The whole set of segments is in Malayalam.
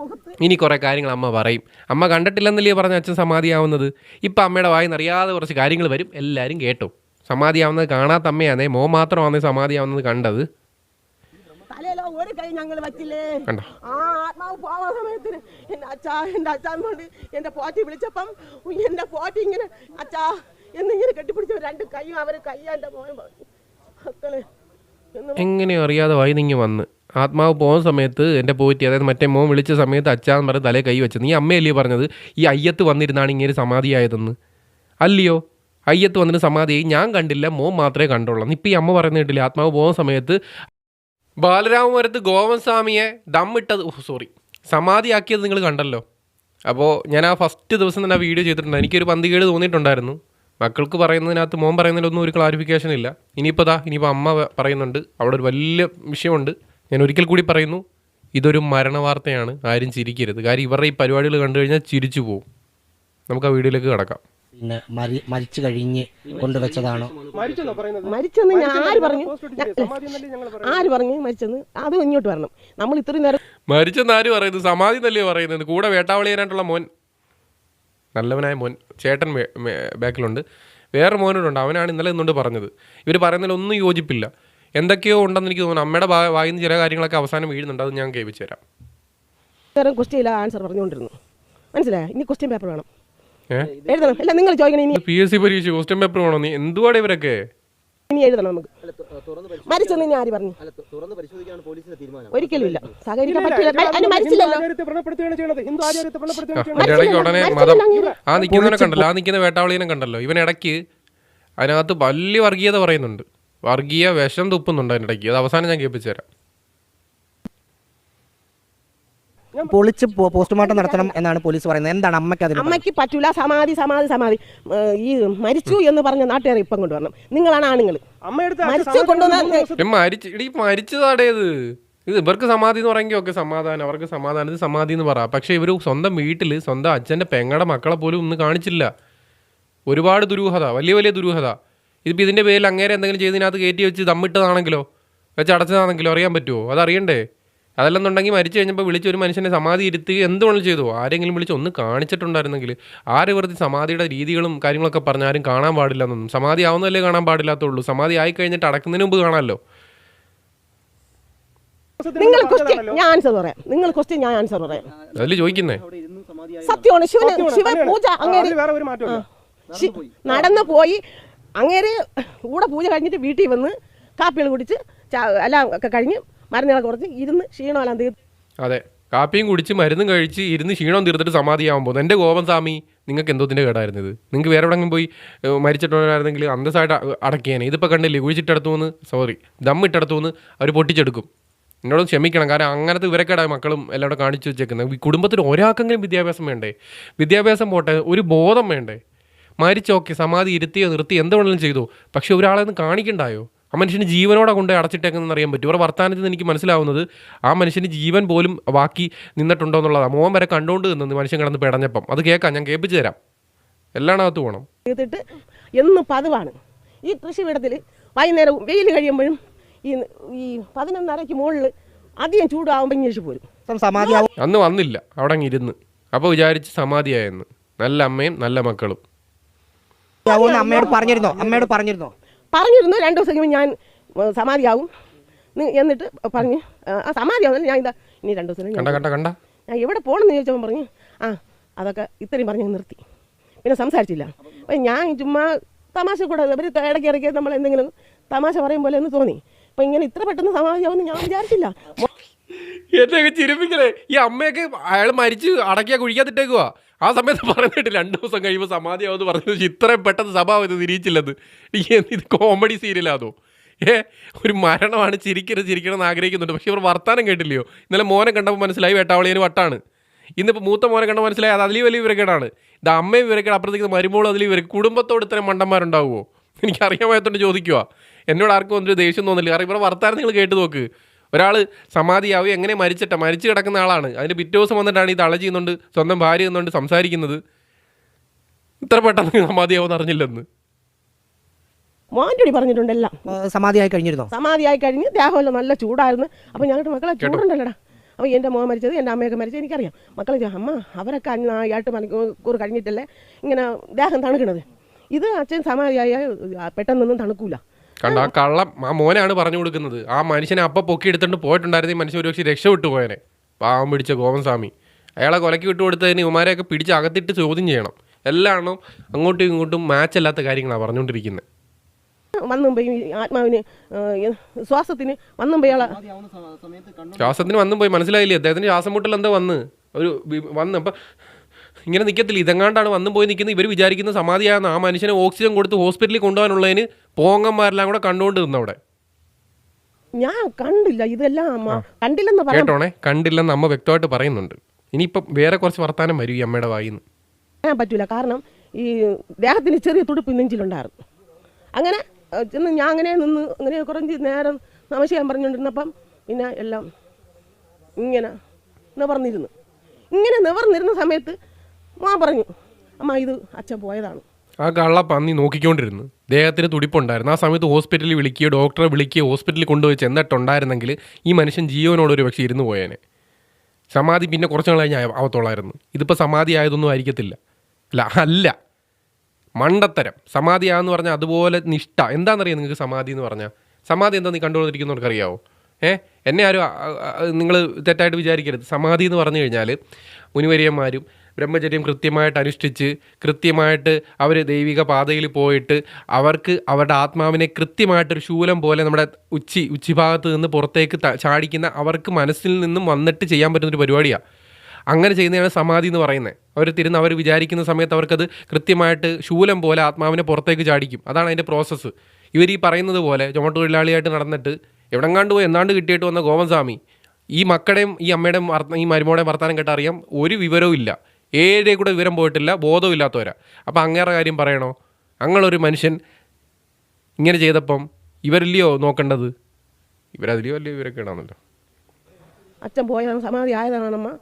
മുഖത്ത് ഇനി കുറേ കാര്യങ്ങൾ അമ്മ പറയും. അമ്മ കണ്ടിട്ടില്ലെന്നല്ലേ പറഞ്ഞ അച്ഛൻ സമാധിയാവുന്നത്? ഇപ്പം അമ്മയുടെ വായിന്ന് അറിയാതെ കുറച്ച് കാര്യങ്ങൾ വരും. എല്ലാരും കേട്ടോ. സമാധിയാവുന്നത് കാണാത്ത അമ്മയാണേ മോ മാത്രമാണേ സമാധിയാവുന്നത് കണ്ടത്. തലയിലോ ഒരു കൈ ഞങ്ങൾ വച്ചില്ലേ കണ്ടോ? ആ ആത്മാവ് പോവാൻ സമയത്തിന് എന്റെ അച്ഛാ അച്ഛൻ കൊണ്ട് പോറ്റി വിളിച്ചപ്പം പോറ്റി ഇങ്ങനെ അച്ഛാ എന്നിങ്ങനെ കെട്ടിപ്പിടിച്ച രണ്ട് കൈയും മോൻ മക്കളെ എങ്ങനെയോ അറിയാതെ വൈനിങ്ങി വന്ന്. ആത്മാവ് പോകുന്ന സമയത്ത് എന്റെ പോറ്റി അതായത് മറ്റേ മോൻ വിളിച്ച സമയത്ത് അച്ഛാന്ന് പറഞ്ഞ് തലേ കൈ വെച്ചത് നീ അമ്മയല്ലേ പറഞ്ഞത്? ഈ അയ്യത്ത് വന്നിരുന്നാണ് ഇങ്ങനെ സമാധിയായതെന്ന്. അല്ലയോ? അയ്യത്ത് വന്നിട്ട് സമാധിയായി ഞാൻ കണ്ടില്ല മോൻ മാത്രമേ കണ്ടുള്ളൂ. ഇപ്പം ഈ അമ്മ പറയുന്ന കേട്ടില്ല? ആത്മാവ് പോകുന്ന സമയത്ത് ബാലരാമപുരത്ത് ഗോവൻ സ്വാമിയെ ദമ്മിട്ടത് സോറി സമാധിയാക്കിയത് നിങ്ങൾ കണ്ടല്ലോ. അപ്പോൾ ഞാൻ ആ ഫസ്റ്റ് ദിവസം തന്നെ ആ വീഡിയോ ചെയ്തിട്ടുണ്ട്. എനിക്കൊരു പന്തികേട് തോന്നിയിട്ടുണ്ടായിരുന്നു. മക്കൾക്ക് പറയുന്നതിനകത്ത് മോൻ പറയുന്നതിലൊന്നും ഒരു ക്ലാരിഫിക്കേഷൻ ഇല്ല. ഇനിയിപ്പോൾ ദാ ഇനിയിപ്പോൾ അമ്മ പറയുന്നുണ്ട്. അവിടെ ഒരു വലിയ വിഷയമുണ്ട്. ഞാൻ ഒരിക്കൽ കൂടി പറയുന്നു ഇതൊരു മരണവാർത്തയാണ് ആരും ചിരിക്കരുത്. കാര്യം ഇവരുടെ ഈ പരിപാടികൾ കണ്ടു കഴിഞ്ഞാൽ ചിരിച്ചു പോകും നമുക്ക് ആ വീഡിയോയിലേക്ക് കിടക്കാം. പിന്നെ മരിച്ചു കഴിഞ്ഞ് കൊണ്ടുവച്ചതാണോ മരിച്ചെന്നോ ഞാൻ ആര് പറഞ്ഞു? ആര് പറഞ്ഞു മരിച്ചെന്ന്? അത് ഇങ്ങോട്ട് വരണം. നമ്മൾ ഇത്രയും നേരം മരിച്ചെന്ന് ആര് പറയുന്നത് സമാധി നല്ല പറയുന്നത്? കൂടെ വേട്ടാവളിയാനായിട്ടുള്ള മോൻ നല്ലവനായ മോൻ ചേട്ടൻ ബാക്കിലുണ്ട്. വേറെ മോനോടുണ്ട് അവനാണ് ഇന്നലെ നിന്നുകൊണ്ട് പറഞ്ഞത്. ഇവർ പറയുന്നതിൽ ഒന്നും യോജിപ്പില്ല. എന്തൊക്കെയോ ഉണ്ടെന്ന് എനിക്ക് തോന്നുന്നു. അമ്മയുടെ വായിൽ നിന്ന് ചില കാര്യങ്ങളൊക്കെ അവസാനം വീഴുന്നുണ്ട്. അത് ഞാൻ കേൾപ്പിച്ചു തരാം. ക്വസ്റ്റ്യൻ ആൻസർ പറഞ്ഞുകൊണ്ടിരുന്നു. മനസ്സിലായോ? ഇനി ക്വസ്റ്റ്യൻ പേപ്പർ വേണം. എഴുതണം. അല്ല നിങ്ങൾ ചോദിക്കണം ഇനി. പി എസ് സി പരീക്ഷ ക്വസ്റ്റ്യൻ പേപ്പർ വേണോ? നീ എന്തുവാടെ ഇവരൊക്കെ? ഇനി എഴുതണം നമുക്ക്. മരിച്ചെന്ന് ഇനി ആര് പറഞ്ഞു? ഒരിക്കലും ഇല്ല സഹകരിക്കാൻ പറ്റില്ല. മരിച്ചില്ലല്ലോ. ആ, നിൽക്കുന്നവനെ കണ്ടല്ലോ. ആ നിൽക്കുന്ന വേട്ടാവളീനെ കണ്ടല്ലോ. ഇവൻ ഇടയ്ക്ക് അതിനകത്ത് വലിയ വർഗീയത പറയുന്നുണ്ട്. വർഗീയ വിഷം തുപ്പുന്നുണ്ട് അതിന്റെ ഇടയ്ക്ക്. അത് അവസാനം ഞാൻ കേൾപ്പിച്ചു തരാം. പൊളിച്ച് പോസ്റ്റ്മോർട്ടം നടത്തണം എന്നാണ് പോലീസ് പറയുന്നത്. എന്താണ് അമ്മയ്ക്ക് അതിന് അമ്മയ്ക്ക് പറ്റൂല. സമാധി സമാധി സമാധി. ഈ മരിച്ചു എന്ന് പറഞ്ഞ നാട്ടുകാർ ഇപ്പം കൊണ്ടുവരണം. നിങ്ങളാണ് ആണുങ്ങൾ മരിച്ചു കൊണ്ടുവന്ന ഇടീ മരിച്ചതാടേത് ഇത്. ഇവർക്ക് സമാധി എന്ന് പറയുമെങ്കിൽ ഒക്കെ സമാധാനം. അവർക്ക് സമാധാനം ഇത് സമാധി എന്ന് പറ. പക്ഷേ ഇവർ സ്വന്തം വീട്ടിൽ സ്വന്തം അച്ഛന്റെ പെങ്ങടെ മക്കളെ പോലും ഒന്നും കാണിച്ചില്ല. ഒരുപാട് ദുരൂഹത വലിയ വലിയ ദുരൂഹത. ഇതിപ്പോൾ ഇതിന്റെ പേരിൽ അങ്ങേരെ എന്തെങ്കിലും ചെയ്തതിനകത്ത് കയറ്റി വെച്ച് തമ്മിട്ടതാണെങ്കിലോ വെച്ച് അടച്ചതാണെങ്കിലോ അറിയാൻ പറ്റുമോ അതറിയണ്ടേ അതല്ലെന്നുണ്ടെങ്കിൽ മരിച്ചു കഴിഞ്ഞപ്പോൾ വിളിച്ച് ഒരു മനുഷ്യനെ സമാധി ഇരുത്തി എന്തുകൊണ്ട് ചെയ്തു. ആരെങ്കിലും വിളിച്ച് ഒന്ന് കാണിച്ചിട്ടുണ്ടായിരുന്നെങ്കിൽ ആരെ വെറുതെ സമാധിയുടെ രീതികളും കാര്യങ്ങളൊക്കെ പറഞ്ഞ് ആരും കാണാൻ പാടില്ല എന്നൊന്നും സമാധി ആവുന്നതല്ലേ കാണാൻ പാടില്ലാത്തുള്ളൂ. സമാധി ആയി കഴിഞ്ഞിട്ട് അടക്കുന്നതിന് മുമ്പ് കാണാമല്ലോ. നിങ്ങൾ ക്വസ്റ്റ്യൻ ഞാൻ ആൻസർ പറയാം. നിങ്ങൾ ക്വസ്റ്റ്യൻ ഞാൻ ആൻസർ പറയാം. അതിൽ ചോദിക്കുന്നേ? സത്യമാണ്. ശിവന് ശിവ. പൂജ അങ്ങനെ അങ്ങേര് അതിൽ വേറെ ഒരു മാറ്റമില്ല നടന്നു പോയി. അങ്ങേര് കൂടെ പൂജ കഴിഞ്ഞിട്ട് വീട്ടിൽ വന്ന് കാപ്പികൾ കുടിച്ച് എല്ലാം ഒക്കെ കഴിഞ്ഞ് മരുന്നുകളൊക്കെ കുറച്ച് ഇരുന്ന് ക്ഷീണമെല്ലാം തീർത്ത് അതെ കാപ്പിയും കുടിച്ച് മരുന്നും കഴിച്ച് ഇരുന്ന് ക്ഷീണം തീർത്തിട്ട് സമാധിയാവാൻ പോകുന്നു എന്റെ ഗോപൻ സ്വാമി നിങ്ങൾക്ക് എന്തോത്തിന്റെ കേടായിരുന്നു ഇത്. നിങ്ങൾക്ക് വേറെ എവിടെയെങ്കിലും പോയി മരിച്ചിട്ടുള്ളവരായിരുന്നെങ്കിൽ അന്തസ്സായിട്ട് അടക്കിയേനെ. ഇതിപ്പോൾ കണ്ടില്ലേ കുഴിച്ചിട്ടടുത്തു നിന്ന് സോറി ദമ്മിട്ടടുത്തു നിന്ന് അവർ പൊട്ടിച്ചെടുക്കും. എന്നോട് ക്ഷമിക്കണം കാരണം അങ്ങനത്തെ ഇവരൊക്കെയാണ് മക്കളും എല്ലാം കൂടെ കാണിച്ചു വെച്ചേക്കുന്നത് കുടുംബത്തിൽ ഒരാൾക്കെങ്കിലും വിദ്യാഭ്യാസം വേണ്ടേ? വിദ്യാഭ്യാസം പോട്ടെ ഒരു ബോധം വേണ്ടേ? മരിച്ചോക്കെ സമാധി ഇരുത്തിയോ നിർത്തി എന്ത് വേണമെങ്കിലും ചെയ്തു. പക്ഷെ ഒരാളെ ഒന്ന് കാണിക്കണ്ടായോ? ആ മനുഷ്യന് ജീവനോടെ കൊണ്ട് അടച്ചിട്ടേക്കെന്ന് അറിയാൻ പറ്റും. ഇവരുടെ വർത്തമാനത്തിൽ നിന്ന് എനിക്ക് മനസ്സിലാവുന്നത് ആ മനുഷ്യന് ജീവൻ പോലും ബാക്കി നിന്നിട്ടുണ്ടോ എന്നുള്ളതാണ്. മോൻ വരെ കണ്ടുകൊണ്ട് നിന്നത് മനുഷ്യൻ കിടന്ന് പെടഞ്ഞപ്പം. അത് കേൾക്കാം ഞാൻ കേൾപ്പിച്ചു തരാം. എല്ലാം അകത്ത് പോകണം ചെയ്തിട്ട് എന്നും പതിവാണ്. ഈ കൃഷിയിടത്തിൽ വൈകുന്നേരം വെയിൽ കഴിയുമ്പോഴും ഈ ഈ പതിനൊന്നരയ്ക്ക് മുകളിൽ അധികം ചൂടാവുമ്പോൾ ഇങ്ങേഷ് പോരും. അന്ന് വന്നില്ല. അവിടെ ഇരുന്ന്. അപ്പോൾ വിചാരിച്ച് സമാധിയായെന്ന്. നല്ല അമ്മയും നല്ല മക്കളും. ആവുമെന്ന് അമ്മയോട് പറഞ്ഞിരുന്നോ? അമ്മയോട് പറഞ്ഞിരുന്നോ? പറഞ്ഞിരുന്നു. രണ്ടു ദിവസം കഴിയുമ്പോൾ ഞാൻ സമാധിയാവും. എന്നിട്ട് പറഞ്ഞു ആ, ആ സമാധിയാവും ഞാൻ ഇതാ. ഇനി രണ്ടു ദിവസം കണ്ട കണ്ട കണ്ട. ഞാൻ എവിടെ പോകണമെന്ന് ചോദിച്ചപ്പോൾ പറഞ്ഞു ആ അതൊക്കെ ഇത്രയും പറഞ്ഞ് നിർത്തി. പിന്നെ സംസാരിച്ചില്ല. അപ്പം ഞാൻ ചുമ്മാ തമാശ കൂടെ അവർ ഇടയ്ക്ക് ഇടയ്ക്ക് നമ്മൾ എന്തെങ്കിലും തമാശ പറയും പോലെ എന്ന് തോന്നി. അപ്പം ഇങ്ങനെ ഇത്ര പെട്ടെന്ന് സമാധിയാവുമെന്ന് ഞാൻ വിചാരിച്ചില്ല. എന്നെയൊക്കെ ചിരിപ്പിക്കലേ ഈ അമ്മയൊക്കെ അയാൾ മരിച്ച് അടക്കിയാ കുഴിക്കാത്തിട്ടേക്കുവാ ആ സമയത്ത് പറഞ്ഞിട്ട് രണ്ട് ദിവസം കഴിയുമ്പോൾ സമാധിയാവെന്ന് പറഞ്ഞു ഇത്രയും പെട്ടെന്ന് സഭ ഇത് എന്ത് ഇത് കോമഡി സീരിയലാതോ ഏ ഒരു മരണമാണ് ചിരിക്കരുത് ചിരിക്കണം എന്ന് ആഗ്രഹിക്കുന്നുണ്ട്. പക്ഷേ ഇവർ വർത്താനം കേട്ടില്ലയോ? ഇന്നലെ മോനെ കണ്ടപ്പോൾ മനസ്സിലായി വെട്ടാവളിയൊരു വട്ടാണ്. ഇന്നിപ്പോൾ മൂത്ത മോനെ കണ്ടപ്പോൾ മനസ്സിലായി അത് അതിൽ വലിയ വിവരക്കേടാണ്. ഇത് അമ്മയും വിവരക്കേട് അപ്പുറത്തേക്ക് മരുമോളും അതിൽ വിവരം കുടുംബത്തോട് ഇത്രയും മണ്ടന്മാരുണ്ടാവുമോ എനിക്കറിയാമായത്തോണ്ട് ചോദിക്കുക എന്നോട് ആർക്കും ഒന്നും ഒരു ദേഷ്യം തോന്നില്ല. കാരണം ഇവരുടെ വർത്താനം നിങ്ങൾ കേട്ട് നോക്ക്. ഒരാൾ സമാധിയാവും എങ്ങനെ മരിച്ചിട്ട? മരിച്ചു കിടക്കുന്ന ആളാണ്. അതിന് പിറ്റേ ദിവസം വന്നിട്ടാണ് ഈ തള ചെയ്യുന്നുണ്ട് സ്വന്തം ഭാര്യ എന്നുകൊണ്ട് സംസാരിക്കുന്നത്. ഇത്ര പെട്ടെന്ന് സമാധിയാവുമെന്ന് അറിഞ്ഞില്ലെന്ന്. മോന്റെടി പറഞ്ഞിട്ടുണ്ട് എല്ലാം. സമാധിയായി കഴിഞ്ഞിരുന്നോ? സമാധിയായി കഴിഞ്ഞ് ദേഹമല്ല നല്ല ചൂടായിരുന്നു. അപ്പം ഞങ്ങളുടെ മക്കളെ ചൂടുണ്ടല്ലടാ? അപ്പോൾ എന്റെ മോൻ മരിച്ചത് എന്റെ അമ്മയൊക്കെ മരിച്ചത് എനിക്കറിയാം. മക്കളെ അമ്മ അവരൊക്കെ അഞ്ച് എട്ട് മണിക്കൂർ കഴിഞ്ഞിട്ടല്ലേ ഇങ്ങനെ ദേഹം തണുക്കണത്? ഇത് അച്ഛൻ സമാധിയായ പെട്ടെന്നൊന്നും തണുക്കൂല. കണ്ട ആ കള്ളം ആ മോനാണ് പറഞ്ഞു കൊടുക്കുന്നത്. ആ മനുഷ്യനെ അപ്പം പൊക്കി എടുത്തിട്ട് പോയിട്ടുണ്ടായിരുന്നു ഈ മനുഷ്യൻ ഒരുപക്ഷെ രക്ഷപ്പെട്ടു പോയനെ. പാവം പിടിച്ച ഗോവൻസ്വാമി അയാളെ കൊലക്ക് വിട്ടു കൊടുത്തതിന് ഇവന്മാരെയൊക്കെ പിടിച്ച് അകത്തിട്ട് ചോദ്യം ചെയ്യണം. എല്ലാം അങ്ങോട്ടും ഇങ്ങോട്ടും മാച്ച് അല്ലാത്ത കാര്യങ്ങളാണ് പറഞ്ഞുകൊണ്ടിരിക്കുന്നത് ആത്മാവിന് ശ്വാസത്തിന് വന്നും പോയി ആളെ ശ്വാസത്തിന് വന്നും പോയി മനസ്സിലായില്ലേ? അദ്ദേഹത്തിന് ശ്വാസം മുട്ടൽ എന്താ വന്ന്. ഒരു വന്ന്. അപ്പം ഇങ്ങനെ നിൽക്കത്തില്ല ഇതെങ്ങാണ്ടാണ് വന്നും പോയി നിൽക്കുന്നത്? ഇവർ വിചാരിക്കുന്ന സമാധിയാണെന്ന് ആ മനുഷ്യനെ ഓക്സിജൻ കൊടുത്ത് ഹോസ്പിറ്റലിൽ കൊണ്ടുപോകാനുള്ളതിന് പോങ്ങന്മാരെല്ലാം കൂടെ കണ്ടുകൊണ്ട് നിന്നവിടെ ഞാൻ കണ്ടില്ല. ഇതെല്ലാം അമ്മ കണ്ടില്ലെന്ന് പറയാൻ കേട്ടോണേ? കണ്ടില്ലെന്ന് അമ്മ വ്യക്തമായിട്ട് പറയുന്നുണ്ട്. ഇനിയിപ്പം വേറെ കുറച്ച് വർത്താനം വരും ഈ അമ്മയുടെ വായിന്ന്. പറയാൻ പറ്റൂല. കാരണം ഈ ദേഹത്തിന് ചെറിയ തുടുപ്പ് നെഞ്ചിലുണ്ടായിരുന്നു. അങ്ങനെ ചെന്ന് ഞാൻ അങ്ങനെ നിന്ന് അങ്ങനെ കുറഞ്ഞ് നേരം നമശയം പറഞ്ഞുകൊണ്ടിരുന്നപ്പം പിന്നെ എല്ലാം ഇങ്ങനെ നിവർന്നിരുന്നു. ഇങ്ങനെ നിവർന്നിരുന്ന സമയത്ത് മാ പറഞ്ഞു. അമ്മ ഇത് അച്ഛൻ പോയതാണ്. ആ കള്ള പന്നി നോക്കിക്കൊണ്ടിരുന്നു. ദേഹത്തിന് തുടിപ്പുണ്ടായിരുന്നു. ആ സമയത്ത് ഹോസ്പിറ്റലിൽ വിളിക്കുകയോ ഡോക്ടറെ വിളിക്കുകയോ ഹോസ്പിറ്റലിൽ കൊണ്ടുപോയി ചെന്നിട്ടുണ്ടായിരുന്നെങ്കിൽ ഈ മനുഷ്യൻ ജീവനോട് ഒരു പക്ഷേ ഇരുന്ന് പോയേനെ. സമാധി പിന്നെ കുറച്ച് നാൾ കഴിഞ്ഞ് ആവത്തോളായിരുന്നു. ഇതിപ്പോൾ സമാധി ആയതൊന്നും ആയിരിക്കത്തില്ല. അല്ല അല്ല. മണ്ടത്തരം. സമാധി ആന്ന് പറഞ്ഞാൽ അതുപോലെ നിഷ്ഠ. എന്താണെന്നറിയാം നിങ്ങൾക്ക് സമാധി എന്ന് പറഞ്ഞാൽ സമാധി എന്താ നീ കണ്ടുകൊണ്ടിരിക്കുന്നവർക്ക് അറിയാവോ? ഏഹ് എന്നെ ആരും നിങ്ങൾ തെറ്റായിട്ട് വിചാരിക്കരുത്. സമാധി എന്ന് പറഞ്ഞു കഴിഞ്ഞാൽ മുനിവര്യന്മാരും ബ്രഹ്മചര്യം കൃത്യമായിട്ട് അനുഷ്ഠിച്ച് കൃത്യമായിട്ട് അവർ ദൈവിക പാതയിൽ പോയിട്ട് അവർക്ക് അവരുടെ ആത്മാവിനെ കൃത്യമായിട്ടൊരു ശൂലം പോലെ നമ്മുടെ ഉച്ചി ഉച്ചിഭാഗത്ത് നിന്ന് പുറത്തേക്ക് ചാടിക്കുന്ന അവർക്ക് മനസ്സിൽ നിന്നും വന്നിട്ട് ചെയ്യാൻ പറ്റുന്നൊരു പരിപാടിയാണ് അങ്ങനെ ചെയ്യുന്നതാണ് സമാധി എന്ന് പറയുന്നത് അവർ തിരുന്ന് അവർ വിചാരിക്കുന്ന സമയത്ത് അവർക്കത് കൃത്യമായിട്ട് ശൂലം പോലെ ആത്മാവിനെ പുറത്തേക്ക് ചാടിക്കും. അതാണ് അതിന്റെ പ്രോസസ്സ്. ഇവർ ഈ പറയുന്നത് പോലെ ചുമട്ട് തൊഴിലാളിയായിട്ട് നടന്നിട്ട് എവിടെങ്ങാണ്ട് പോയി എന്നാണ്ട് കിട്ടിയിട്ട് വന്ന ഗോവൻസ്വാമി ഈ മക്കളുടെയും ഈ അമ്മയുടെയും ഈ മരുമോടെയും വർത്താനം കേട്ടറിയാം ഒരു വിവരവും ഇല്ല. ഏഴേ കൂടെ വിവരം പോയിട്ടില്ല ബോധമില്ലാത്തവരാ അപ്പോൾ അപ്പം അങ്ങേറെ കാര്യം പറയണോ? അങ്ങനൊരു മനുഷ്യൻ ഇങ്ങനെ ചെയ്തപ്പം ഇവരില്ലയോ നോക്കേണ്ടത്? ഇവരതിലെയോ അല്ലയോ ഇവരൊക്കെ ഇടാന്നല്ലോ. അച്ഛൻ പോയതാണ് സമാധി ആയതാണമ്മ.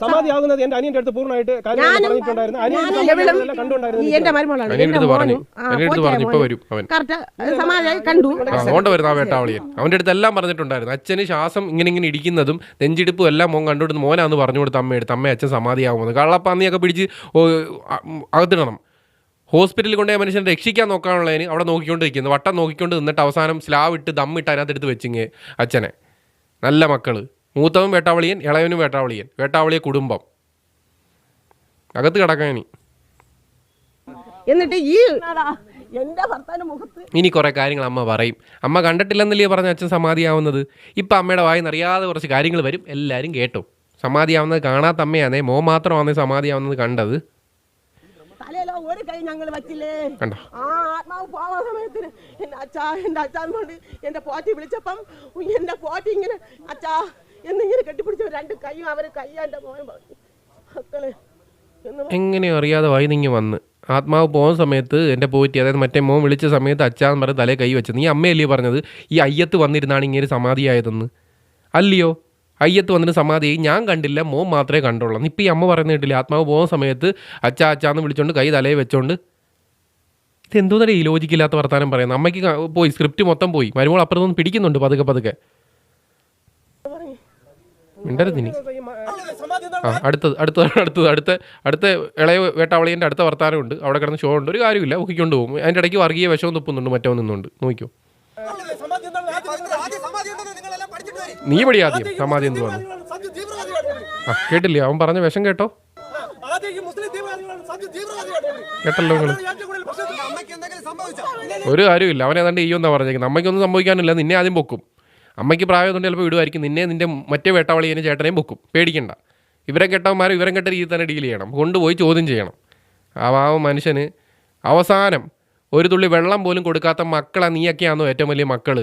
സമാധിയാകുന്നത് എന്റെ അനിയന്റെ അടുത്ത് പൂർണമായിട്ട് കാര്യങ്ങൾ ഞാനും പറഞ്ഞിട്ടുണ്ടായിരുന്നു. അനിയൻ ഞാനും സമാധിയാകുന്നതെല്ലാം എവിടെയും എന്റെ മരുമകളാണ് അനിയന്റെ അടുത്ത് പറഞ്ഞു. മോനും അടുത്ത് പറഞ്ഞു ഇപ്പൊ വരും അവൻ. കറക്റ്റ് സമാധിയായി കണ്ടു. ആ, അതുകൊണ്ട് വരുന്ന ആ വേട്ടാവളിയൻ അവന്റെ അടുത്ത് എല്ലാം പറഞ്ഞിട്ടുണ്ടായിരുന്നു. അച്ഛന് ശ്വാസം ഇങ്ങനെ ഇങ്ങനെ ഇടിക്കുന്നതും നെഞ്ചിടിപ്പും എല്ലാം മോൻ കണ്ടുകൊടുത്ത് മോനാന്ന് പറഞ്ഞു കൊടുത്ത് അമ്മയെടുത്ത് അമ്മ അച്ഛൻ സമാധിയാകുമെന്ന് കള്ളപ്പന്നിയൊക്കെ പിടിച്ച് അകത്തിടണം. ഹോസ്പിറ്റലിൽ കൊണ്ടുപോയ മനുഷ്യനെ രക്ഷിക്കാൻ നോക്കാനുള്ളതിന് അവിടെ നോക്കിക്കൊണ്ടിരിക്കുന്നു. വട്ടം നോക്കിക്കൊണ്ട് നിന്നിട്ട് അവസാനം സ്ലാവ് ഇട്ട് ദമ്മിട്ട് അതിനകത്ത് എടുത്ത് വെച്ചിങ്ങ് അച്ഛനെ. നല്ല മക്കൾ. മൂത്തവൻ വേട്ടാവളിയൻ ഇളയവനും വേട്ടാവളിയൻ. വേട്ടാവളിയ കുടുംബം. അകത്ത് കിടക്കാൻ ഇനി. എന്നിട്ട് ഈ എന്റെ ഭർത്താവിന്റെ മുഖത്ത്. ഇനി കുറേ കാര്യങ്ങൾ അമ്മ പറയും. അമ്മ കണ്ടിട്ടില്ലെന്നല്ലേ പറഞ്ഞ അച്ഛൻ സമാധിയാവുന്നത്? ഇപ്പം അമ്മയുടെ വായിന്ന് അറിയാതെ കുറച്ച് കാര്യങ്ങൾ വരും. എല്ലാവരും കേട്ടു. സമാധിയാവുന്നത് കാണാത്ത അമ്മയാണേ മോ മാത്രമാണേ സമാധിയാവുന്നത് കണ്ടത്. ഒരു കൈ ഞങ്ങൾ വച്ചില്ലേ? കണ്ടോ? ആ ആത്മാവ് പോവാൻ സമയത്തിന് അച്ഛാ എന്റെ പോറ്റി വിളിച്ചപ്പം എന്റെ പോറ്റി ഇങ്ങനെ അച്ഛാ രണ്ട് കൈയും അവർ കയ്യാന്റെ മോൻ പറഞ്ഞു. മക്കളെ എങ്ങനെയോ അറിയാതെ വായി നിങ്ങി വന്ന്. ആത്മാവ് പോകുന്ന സമയത്ത് എന്റെ പോറ്റി അതായത് മറ്റേ മോൻ വിളിച്ച സമയത്ത് അച്ഛാന്ന് പറഞ്ഞ് തലേ കൈ വെച്ചത് നീ അമ്മയല്ലേ പറഞ്ഞത്? ഈ അയ്യത്ത് വന്നിരുന്നാണ് ഇങ്ങനെ സമാധിയായതെന്ന്. അല്ലയോ? അയ്യത്ത് വന്നിട്ട് സമാധിയായി ഞാൻ കണ്ടില്ല മോൻ മാത്രമേ കണ്ടുള്ളൂ. ഇപ്പം ഈ അമ്മ പറയുന്ന കേട്ടില്ല? ആത്മാവ് പോകുന്ന സമയത്ത് അച്ഛാ അച്ഛാന്ന് വിളിച്ചോണ്ട് കൈ തലയിൽ വെച്ചോണ്ട്. ഇത് തന്നെ ഈ ലോജിക്കില്ലാത്ത വർത്താനം പറയുന്നത്? അമ്മയ്ക്ക് പോയി സ്ക്രിപ്റ്റ് മൊത്തം പോയി. മരുമോൾ അപ്പുറത്തൊന്നും പിടിക്കുന്നുണ്ട് പതുക്കെ പതുക്കെ. മിണ്ടരുത് ഇനി. ആ അടുത്തത് അടുത്തത് അടുത്തത് അടുത്ത അടുത്ത ഇളയ വേട്ടാവളിയന്റെ അടുത്ത വർത്താനമുണ്ട്. അവിടെ കിടന്ന് ഷോ ഉണ്ട്. ഒരു കാര്യമില്ല ഊഹിക്കൊണ്ട് പോകും. അതിന്റെ ഇടയ്ക്ക് വർഗീയ വിഷവും തുപ്പുന്നുണ്ട്. മറ്റോ നിന്നുണ്ട് നോക്കിയോ നീ പടി ആദ്യം. സമാധി എന്ത് പറഞ്ഞു? ആ കേട്ടില്ലേ? അവൻ പറഞ്ഞ വിഷം കേട്ടോ. കേട്ടല്ലോ നിങ്ങൾ ഒരു കാര്യമില്ല അവൻ ഏതാണ്ട് ഒന്നാ പറഞ്ഞേക്കുന്നത്. അമ്മയ്ക്കൊന്നും സംഭവിക്കാനില്ല. നിന്നെ ആദ്യം പൊക്കും. അമ്മയ്ക്ക് പ്രായമുണ്ട് ചിലപ്പോൾ വിടുമായിരിക്കും നിന്നെ നിന്റെ മറ്റേ വേട്ടാവളിയനെ ചേട്ടനെയും പൊക്കും പേടിക്കണ്ട. ഇവരെ കെട്ടവന്മാരും ഇവരെ കെട്ട രീതിയിൽ തന്നെ ഡീൽ ചെയ്യണം. കൊണ്ടുപോയി ചോദ്യം ചെയ്യണം. ആ പാവ മനുഷ്യന് അവസാനം ഒരു തുള്ളി വെള്ളം പോലും കൊടുക്കാത്ത മക്കളെ നീയൊക്കെയാണോ ഏറ്റവും വലിയ മക്കൾ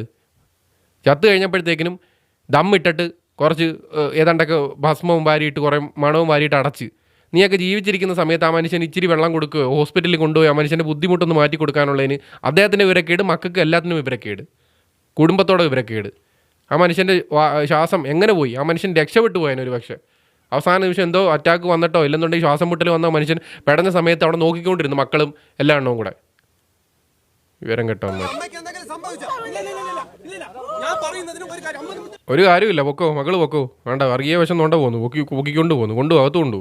ചത്ത് കഴിഞ്ഞപ്പോഴത്തേക്കിനും ദമ്മിട്ടിട്ട് കുറച്ച് ഏതാണ്ടൊക്കെ ഭസ്മവും വാരിയിട്ട് കുറേ മണവും വാരിയിട്ട് അടച്ച്. നീയൊക്കെ ജീവിച്ചിരിക്കുന്ന സമയത്ത് ആ മനുഷ്യന് ഇച്ചിരി വെള്ളം കൊടുക്കുകയോ ഹോസ്പിറ്റലിൽ കൊണ്ടുപോയി ആ മനുഷ്യന്റെ ബുദ്ധിമുട്ടൊന്ന് മാറ്റി കൊടുക്കാനുള്ളതിന് അദ്ദേഹത്തിന്റെ വിവരക്കേട് മക്കൾക്ക് എല്ലാത്തിനും വിവരക്കേട്. കുടുംബത്തോടെ വിവരക്കേട്. ആ മനുഷ്യന്റെ ശ്വാസം എങ്ങനെ പോയി? ആ മനുഷ്യൻ രക്ഷപ്പെട്ടു പോയതിന് ഒരു പക്ഷേ. അവസാന നിമിഷം എന്തോ അറ്റാക്ക് വന്നിട്ടോ ഇല്ലെന്നുണ്ടെങ്കിൽ ശ്വാസം മുട്ടൽ വന്ന മനുഷ്യൻ പെടുന്ന സമയത്ത് അവിടെ നോക്കിക്കൊണ്ടിരുന്നു മക്കളും എല്ലാ എണ്ണവും കൂടെ. വിവരം കേട്ടോ ഒരു കാര്യമില്ല പൊക്കോ മകൾ പൊക്കോ. വേണ്ട വർഗീയ വശം നോണ്ട പോകുന്നു പൊക്കി പൊക്കിക്കൊണ്ട് പോകുന്നു കൊണ്ടു അകത്തു കൊണ്ടു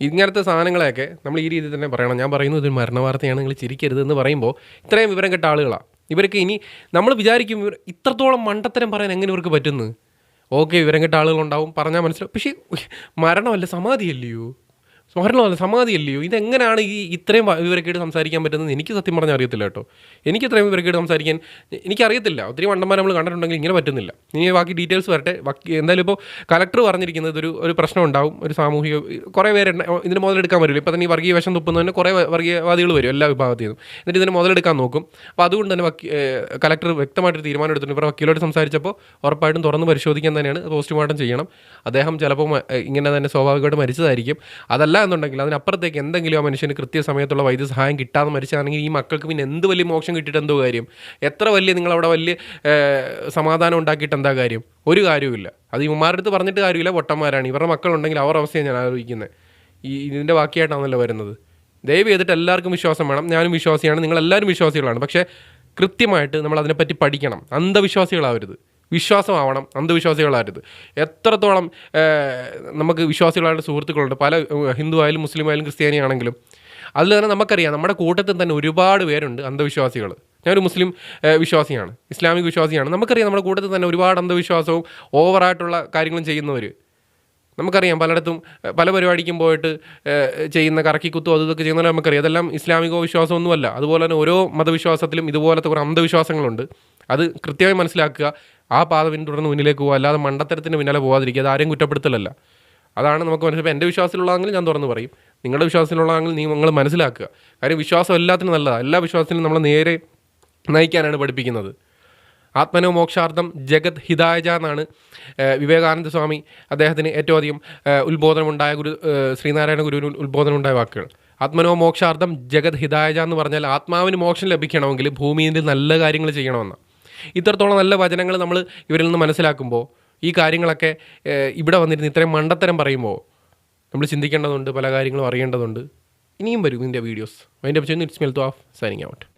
ഇങ്ങനത്തെ സാധനങ്ങളെയൊക്കെ നമ്മൾ ഈ രീതിയിൽ തന്നെ പറയണം. ഞാൻ പറയുന്നത് ഒരു മരണവാർത്തയാണ് നിങ്ങൾ ചിരിക്കരുത് എന്ന് പറയുമ്പോൾ ഇത്രയും വിവരം കെട്ട ആളുകളാണ് ഇവർക്ക് ഇനി നമ്മൾ വിചാരിക്കും ഇവർ ഇത്രത്തോളം മണ്ടത്തരം പറയാൻ എങ്ങനെ ഇവർക്ക് പറ്റുന്നത് ഓക്കെ വിവരം കെട്ട ആളുകളുണ്ടാവും പറഞ്ഞാൽ മനസ്സിലാവും. പക്ഷേ മരണമല്ല സമാധിയല്ലയോ? മരണമല്ല സമാധിയല്ലയോ? ഇതെങ്ങനെയാണ് ഈ ഇത്രയും വിവരക്കേട് സംസാരിക്കാൻ പറ്റുന്നത്? എനിക്ക് സത്യം പറഞ്ഞാൽ അറിയത്തില്ല കേട്ടോ. എനിക്ക് ഇത്രയും വിവരക്കേട് സംസാരിക്കാൻ എനിക്കറിയത്തില്ല. ഒത്തിരി വണ്ടന്മാർ നമ്മൾ കണ്ടിട്ടുണ്ടെങ്കിൽ ഇങ്ങനെ പറ്റുന്നില്ല. ഇനി ബാക്കി ഡീറ്റെയിൽസ് വരട്ടെ. ബാക്കി എന്തായാലും ഇപ്പോൾ കലക്ടർ പറഞ്ഞിരിക്കുന്നത് ഒരു ഒരു പ്രശ്നം ഉണ്ടാവും. ഒരു സാമൂഹിക കുറേ പേര് ഇതിന് മുതലെടുക്കാൻ വരില്ല ഇപ്പോൾ തന്നെ ഈ വർഗീയ വശം തുപ്പുന്നതിന് കുറേ വർഗീയവാദികൾ വരും എല്ലാ വിഭാഗത്തിൽ നിന്നും എന്നിട്ട് ഇതിന് മുതലെടുക്കാൻ നോക്കും. അപ്പോൾ അതുകൊണ്ട് തന്നെ കലക്ടർ വ്യക്തമായിട്ടൊരു തീരുമാനം എടുത്തിട്ടുണ്ട് ഇപ്പോൾ വക്കീലോട്ട് സംസാരിച്ചപ്പോൾ ഉറപ്പായിട്ടും തുറന്ന് പരിശോധിക്കാൻ തന്നെയാണ് പോസ്റ്റ്മോർട്ടം ചെയ്യണം. അദ്ദേഹം ചിലപ്പോൾ ഇങ്ങനെ തന്നെ സ്വാഭാവികമായിട്ട് മരിച്ചതായിരിക്കും. അതല്ല എന്നുണ്ടെങ്കിൽ അതിനപ്പുറത്തേക്ക് എന്തെങ്കിലും ആ മനുഷ്യന് കൃത്യസമയത്തുള്ള വൈദ്യസഹായം കിട്ടാതെ മരിച്ചാണെങ്കിൽ ഈ മക്കൾക്ക് പിന്നെ എന്ത് വലിയ മോക്ഷം കിട്ടിയിട്ട് എന്തോ കാര്യം? എത്ര വലിയ നിങ്ങളവിടെ വലിയ സമാധാനം ഉണ്ടാക്കിയിട്ട് എന്താ കാര്യം? ഒരു കാര്യവുമില്ല. അത് ഇവന്മാരുടെ അടുത്ത് പറഞ്ഞിട്ട് കാര്യമില്ല പൊട്ടന്മാരാണ്. ഇവരുടെ മക്കളുണ്ടെങ്കിൽ അവരുടെ അവസ്ഥയാണ് ഞാൻ ആലോചിക്കുന്നത്. ഈ ഇതിന്റെ ബാക്കിയായിട്ടാണല്ലോ വരുന്നത്. ദയവ് ചെയ്തിട്ട് എല്ലാവർക്കും വിശ്വാസം വേണം. ഞാനും വിശ്വാസിയാണ് നിങ്ങളെല്ലാവരും വിശ്വാസികളാണ്. പക്ഷേ കൃത്യമായിട്ട് നമ്മൾ അതിനെപ്പറ്റി പഠിക്കണം. അന്ധവിശ്വാസികളാവരുത്. വിശ്വാസമാവണം അന്ധവിശ്വാസികളാവരുത് എത്രത്തോളം നമുക്ക് വിശ്വാസികളായിട്ട് സുഹൃത്തുക്കളുണ്ട് പല ഹിന്ദു ആയാലും മുസ്ലിം ആയാലും ക്രിസ്ത്യാനി ആണെങ്കിലും അതിൽ തന്നെ നമുക്കറിയാം നമ്മുടെ കൂട്ടത്തിൽ തന്നെ ഒരുപാട് പേരുണ്ട് അന്ധവിശ്വാസികൾ. ഞാനൊരു മുസ്ലിം വിശ്വാസിയാണ് ഇസ്ലാമിക് വിശ്വാസിയാണ്. നമുക്കറിയാം നമ്മുടെ കൂട്ടത്തിൽ തന്നെ ഒരുപാട് അന്ധവിശ്വാസവും ഓവറായിട്ടുള്ള കാര്യങ്ങളും ചെയ്യുന്നവർ നമുക്കറിയാം പലയിടത്തും പല പരിപാടിക്കും പോയിട്ട് ചെയ്യുന്ന കറക്കിക്കുത്തും അതും ഇതൊക്കെ ചെയ്യുന്നവരെ നമുക്കറിയാം. അതെല്ലാം ഇസ്ലാമികോ വിശ്വാസമൊന്നുമല്ല. അതുപോലെ തന്നെ ഓരോ മതവിശ്വാസത്തിലും ഇതുപോലത്തെ കുറേ അന്ധവിശ്വാസങ്ങളുണ്ട്. അത് കൃത്യമായി മനസ്സിലാക്കുക ആ പാത പിന്തുടർന്ന് മുന്നിലേക്ക് പോകുക അല്ലാതെ മണ്ടത്തരത്തിന് പിന്നാലെ പോകാതിരിക്കുക അത് ആരെയും കുറ്റപ്പെടുത്തലല്ല. അതാണ് നമുക്ക് മനസ്സിലാക്കുക എന്റെ വിശ്വാസത്തിലുള്ളതെങ്കിൽ ഞാൻ തുറന്ന് പറയും. നിങ്ങളുടെ വിശ്വാസത്തിലുള്ളതെങ്കിൽ നിങ്ങൾ മനസ്സിലാക്കുക. കാര്യം വിശ്വാസം എല്ലാത്തിനും നല്ലതാണ് എല്ലാ വിശ്വാസത്തിനും നമ്മൾ നേരെ നയിക്കാനാണ് പഠിപ്പിക്കുന്നത്. ആത്മനോ മോക്ഷാർത്ഥം ജഗത് ഹിതായജ എന്നാണ് വിവേകാനന്ദ സ്വാമി അദ്ദേഹത്തിന് ഏറ്റവും അധികം ഉത്ബോധനമുണ്ടായ ഗുരു ശ്രീനാരായണ ഗുരുവിന് ഉത്ബോധനമുണ്ടായ വാക്കുകൾ. ആത്മനോ മോക്ഷാർത്ഥം ജഗത് ഹിതായജ എന്ന് പറഞ്ഞാൽ ആത്മാവിന് മോക്ഷം ലഭിക്കണമെങ്കിൽ ഭൂമിയിൽ നല്ല കാര്യങ്ങൾ ചെയ്യണമെന്നാണ്. ഇത്രത്തോളം നല്ല വചനങ്ങൾ നമ്മൾ ഇവരിൽ നിന്ന് മനസ്സിലാക്കുമ്പോൾ ഈ കാര്യങ്ങളൊക്കെ ഇവിടെ വന്നിരുന്ന് ഇത്രയും മണ്ടത്തരം പറയുമ്പോൾ നമ്മൾ ചിന്തിക്കേണ്ടതുണ്ട് പല കാര്യങ്ങളും അറിയേണ്ടതുണ്ട്. ഇനിയും വരും ഇതിന്റെ വീഡിയോസ്. അതിന്റെ പക്ഷേ ഇറ്റ്സ് മെൽത്ത് ഓഫ് സൈനിങ് ഔട്ട്